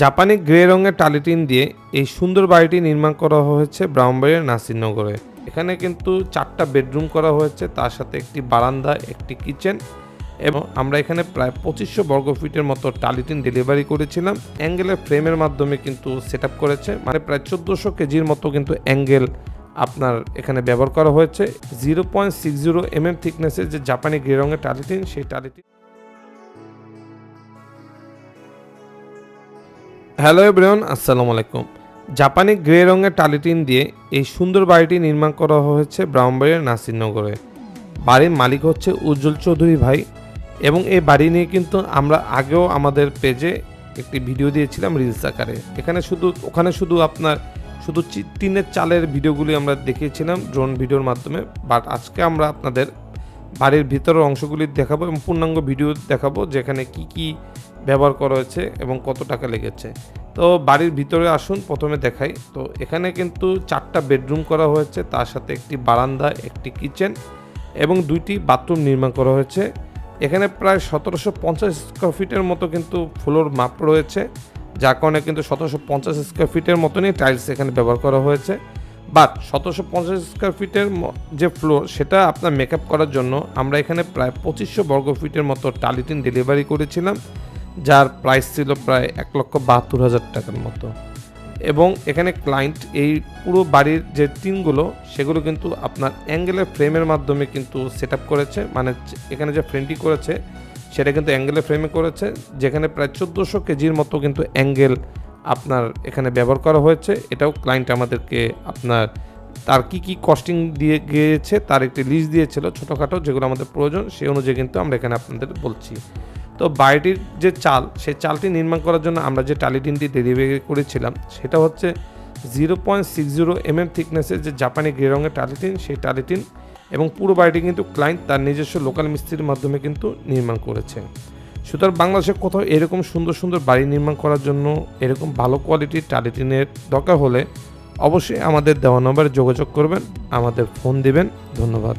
জাপানি গ্রে রঙের টালিটিন দিয়ে এই সুন্দর বাড়িটি নির্মাণ করা হয়েছে ব্রাহ্মণবাড়িয়ার নাসিরনগরে। এখানে কিন্তু চারটা বেডরুম করা হয়েছে, তার সাথে একটি বারান্দা, একটি কিচেন এবং আমরা এখানে প্রায় পঁচিশশো বর্গ ফিটের মতো টালিটিন ডেলিভারি করেছিলাম। অ্যাঙ্গেলের ফ্রেমের মাধ্যমে কিন্তু সেট করেছে মানে প্রায় চোদ্দোশো কেজির মতো কিন্তু অ্যাঙ্গেল আপনার এখানে ব্যবহার করা হয়েছে। Zero point six zero M M থিকনেসের যে জাপানি গ্রে রঙের টালিটিন, সেই টালিটিন হ্যালো এভরিওয়ান, আসসালামু আলাইকুম। জাপানি গ্রে রঙের টালিটিন দিয়ে এই সুন্দর বাড়িটি নির্মাণ করা হয়েছে ব্রাহ্মণবাড়িয়ার নাসিরনগরে। বাড়ির মালিক হচ্ছে উজ্জ্বল চৌধুরী ভাই এবং এই বাড়ি নিয়ে কিন্তু আমরা আগেও আমাদের পেজে একটি ভিডিও দিয়েছিলাম রিলস আকারে। এখানে শুধু, ওখানে শুধু আপনার, শুধু টিনের চালের ভিডিওগুলি আমরা দেখিয়েছিলাম ড্রোন ভিডিওর মাধ্যমে বাট আজকে আমরা আপনাদের বাড়ির ভিতরের অংশগুলি দেখাবো এবং পূর্ণাঙ্গ ভিডিও দেখাবো যেখানে কি কি ব্যবহার করা হয়েছে এবং কত টাকা লেগেছে। তো বাড়ির ভিতরে আসুন, প্রথমে দেখাই। তো এখানে কিন্তু চারটা বেডরুম করা হয়েছে, তার সাথে একটি বারান্দা, একটি কিচেন এবং দুইটি বাথরুম নির্মাণ করা হয়েছে। এখানে প্রায় সতেরোশো পঞ্চাশ স্কোয়ার ফিটের মতো কিন্তু ফ্লোর মাপ রয়েছে, যার কারণে কিন্তু সতেরোশো পঞ্চাশ স্কোয়ার ফিটের মতনই টাইলস এখানে ব্যবহার করা হয়েছে। বাট সতেরোশো পঞ্চাশ স্কোয়ার ফিটের যে ফ্লোর সেটা আপনার মেকআপ করার জন্য আমরা এখানে প্রায় পঁচিশশো বর্গ ফিটের মতো টালিটিন ডেলিভারি করেছিলাম। যার প্রাইস ছিল প্রায় এক লক্ষ বাহাত্তর হাজার টাকার মতো। এবং এখানে ক্লায়েন্ট এই পুরো বাড়ির যে টিনগুলো, সেগুলো কিন্তু আপনার অ্যাঙ্গেলের ফ্রেমের মাধ্যমে কিন্তু সেট করেছে। মানে এখানে যে ফ্রেমটি করেছে, সেটা কিন্তু অ্যাঙ্গেলের ফ্রেমে করেছে, যেখানে প্রায় চোদ্দোশো কেজির মতো কিন্তু অ্যাঙ্গেল আপনার এখানে ব্যবহার করা হয়েছে। এটাও ক্লায়েন্ট আমাদেরকে আপনার তার কি কি কস্টিং দিয়ে গিয়েছে, তার একটি লিস্ট দিয়েছিল ছোটোখাটো, যেগুলো আমাদের প্রয়োজন, সেই অনুযায়ী কিন্তু আমরা এখানে আপনাদের বলছি। তো বাড়িটির যে চাল, সেই চালটি নির্মাণ করার জন্য আমরা যে টালিটিনটি ডেলিভারি করেছিলাম, সেটা হচ্ছে zero point six zero M M থিকনেসের যে জাপানি গ্রে রঙের টালিটিন সেই টালিটিন এবং পুরো বাড়িটি কিন্তু ক্লায়েন্ট তার নিজস্ব লোকাল মিস্ত্রির মাধ্যমে কিন্তু নির্মাণ করেছে। সুতরাং বাংলাদেশে কোথাও এরকম সুন্দর সুন্দর বাড়ি নির্মাণ করার জন্য এরকম ভালো কোয়ালিটির টালিটিনের দরকার হলে অবশ্যই আমাদের দেওয়া নম্বরে যোগাযোগ করবেন, আমাদের ফোন দিবেন, ধন্যবাদ।